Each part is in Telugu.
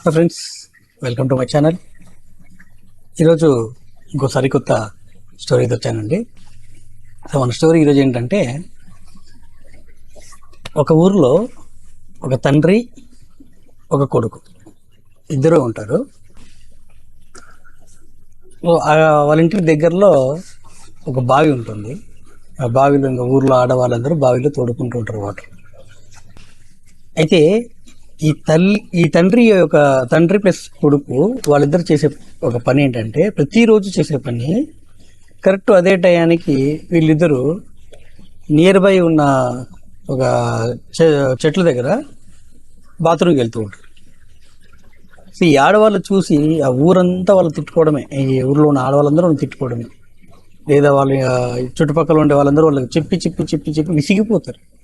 Hello friends welcome to my channel ఈరోజు ఇంకో సరికొత్త స్టోరీతో వచ్చానండి. సో మన స్టోరీ ఈరోజు ఏంటంటే ఒక ఊర్లో ఒక తండ్రి ఒక కొడుకు ఇద్దరు ఉంటారు. వాళ్ళ ఇంటికి దగ్గరలో ఒక బావి ఉంటుంది. ఆ బావిలో ఇంకా ఊర్లో ఆడవాళ్ళందరూ బావిలో తోడుకుంటూ ఉంటారు వాటర్. అయితే ఈ తల్లి ఈ తండ్రి యొక్క తండ్రి ప్లస్ కొడుకు వాళ్ళిద్దరు చేసే ఒక పని ఏంటంటే ప్రతిరోజు చేసే పని కరెక్ట్ అదే టయానికి వీళ్ళిద్దరూ నియర్ బై ఉన్న ఒక చె- చెట్ల దగ్గర బాత్రూమ్కి వెళ్తూ ఉంటారు. సో ఈ ఆడవాళ్ళు చూసి ఆ ఊరంతా వాళ్ళు తిట్టుకోవడమే. ఈ ఊర్లో ఉన్న ఆడవాళ్ళందరూ తిట్టుకోవడమే. లేదా వాళ్ళ చుట్టుపక్కల ఉండే వాళ్ళందరూ వాళ్ళకి చెప్పి చెప్పి చెప్పి చెప్పి విసిగిపోతారు.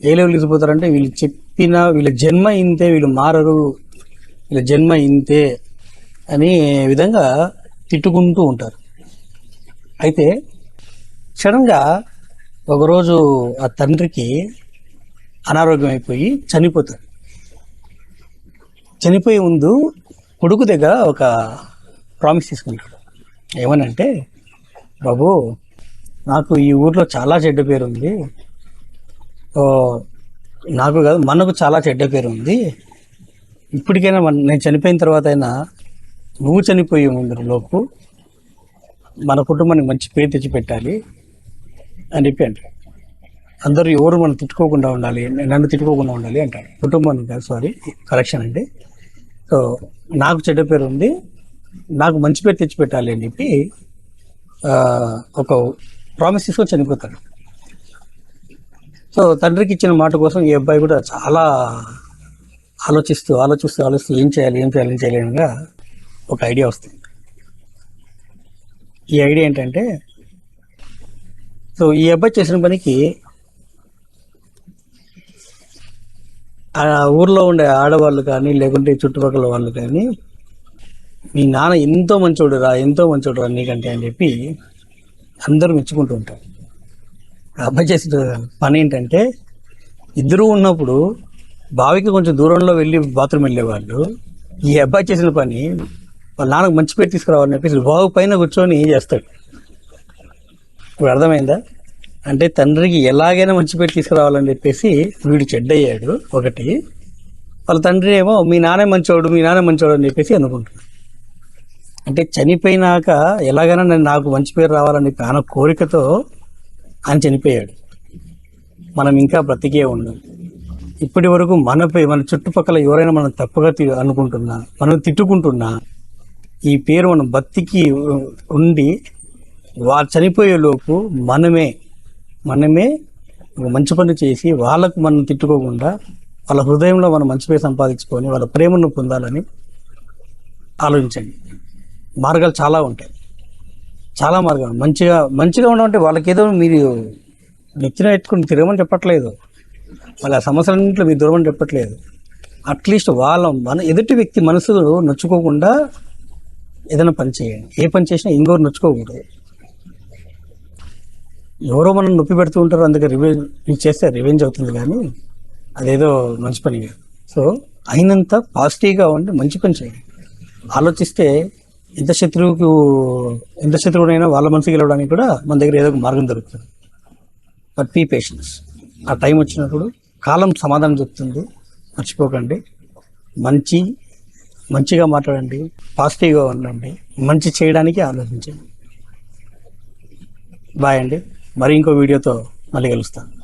ఏ లెవెల్ విసిగిపోతారంటే వీళ్ళు చెప్పిన వీళ్ళ జన్మ ఇంతే వీళ్ళు మారరు వీళ్ళ జన్మ ఇంతే అనే విధంగా తిట్టుకుంటూ ఉంటారు. అయితే సడన్గా ఒకరోజు ఆ తండ్రికి అనారోగ్యం అయిపోయి చనిపోతారు. చనిపోయే ముందు కొడుకు దగ్గర ఒక ప్రామిస్ తీసుకుంటాడు. ఏమనంటే బాబు నాకు ఈ ఊర్లో చాలా చెడ్డ పేరు ఉంది నాకు కాదు. మనకు చాలా చెడ్డ పేరు ఉంది. ఇప్పటికైనా మన నేను చనిపోయిన తర్వాత అయినా నువ్వు చనిపోయే ముందు లోపు మన కుటుంబానికి మంచి పేరు తెచ్చిపెట్టాలి అని చెప్పి అంటాడు. అందరూ ఎవరు మనం తిట్టుకోకుండా ఉండాలి నన్ను తిట్టుకోకుండా ఉండాలి అంటాడు. కుటుంబానికి కాదు సారీ కరెక్షన్ అండి. సో నాకు చెడ్డ పేరు ఉంది నాకు మంచి పేరు తెచ్చిపెట్టాలి అని చెప్పి ఒక ప్రామిస్ తీసుకొని చనిపోతాడు. సో తండ్రికి ఇచ్చిన మాట కోసం ఈ అబ్బాయి కూడా చాలా ఆలోచిస్తూ ఆలోచిస్తూ ఆలోచిస్తూ ఏం చేయాలి ఏం చేయాలి ఏం చేయలేనుగా ఒక ఐడియా వస్తుంది. ఈ ఐడియా ఏంటంటే సో ఈ అబ్బాయి చేసిన పనికి ఆ ఊర్లో ఉండే ఆడవాళ్ళు కానీ లేకుంటే చుట్టుపక్కల వాళ్ళు కానీ మీ నాన్న ఎంతో మంచోడురా ఎంతో మంచోడురా నీకంటే అని చెప్పి అందరూ మెచ్చుకుంటూ ఉంటారు. అబ్బాయి చేసిన పని ఏంటంటే ఇద్దరు ఉన్నప్పుడు బావికి కొంచెం దూరంలో వెళ్ళి బాత్రూమ్ వెళ్ళేవాళ్ళు. ఈ అబ్బాయి చేసిన పని వాళ్ళ నాన్నకు మంచి పేరు తీసుకురావాలని చెప్పేసి బావు పైన కూర్చొని చేస్తాడు. ఇప్పుడు అర్థమైందా? అంటే తండ్రికి ఎలాగైనా మంచి పేరు తీసుకురావాలని చెప్పేసి వీడు చెడ్డయ్యాడు ఒకటి. వాళ్ళ తండ్రి ఏమో మీ నాన్న మంచోడు మీ నాన్న మంచోడు అని చెప్పేసి అనుకుంటున్నాడు. అంటే చనిపోయినాక ఎలాగైనా నేను నాకు మంచి పేరు రావాలని చెప్పి కోరికతో అని చనిపోయాడు. మనం ఇంకా బ్రతికే ఉన్నాం ఇప్పటి వరకు మనపై మన చుట్టుపక్కల ఎవరైనా మనం తప్పుగా అనుకుంటున్నా మనం తిట్టుకుంటున్నా ఈ పేరు మనం బతికి ఉండి వారు చనిపోయే లోపు మనమే మనమే మంచి పని చేసి వాళ్ళకు మనం తిట్టుకోకుండా వాళ్ళ హృదయంలో మనం మంచి పేరు సంపాదించుకొని వాళ్ళ ప్రేమను పొందాలని ఆలోచించండి. మార్గాలు చాలా ఉంటాయి. చాలా మార్గాలు మంచిగా మంచిగా ఉండమంటే వాళ్ళకి ఏదో మీరు నచ్చిన ఎత్తుకుని తిరగమని చెప్పట్లేదు. వాళ్ళ సమస్యలన్నింటిలో మీరు దూరమని చెప్పట్లేదు. అట్లీస్ట్ వాళ్ళ మన ఎదుటి వ్యక్తి మనసు నొచ్చుకోకుండా ఏదైనా పని చేయండి. ఏ పని చేసినా ఇంకోరు నొచ్చుకోకూడదు. ఎవరో మనం నొప్పి పెడుతూ ఉంటారు అందుకే రివెంజ్ మీరు చేస్తే రివెంజ్ అవుతుంది కానీ అదేదో మంచి పని కాదు. సో అయినంత పాజిటివ్గా ఉండి మంచి పని చేయండి. ఆలోచిస్తే ఎంత శత్రువుకు ఎంత శత్రువునైనా వాళ్ళ మనసుకి గెలవడానికి కూడా మన దగ్గర ఏదో ఒక మార్గం దొరుకుతుంది. బట్ బీ పేషెన్స్ ఆ టైం వచ్చినప్పుడు కాలం సమాధానం చెప్తుంది. మర్చిపోకండి. మంచి మంచిగా మాట్లాడండి. పాజిటివ్గా ఉండండి. మంచి చేయడానికి ఆలోచించండి. బాయ్ అండి. మరి ఇంకో వీడియోతో మళ్ళీ కలుస్తాను.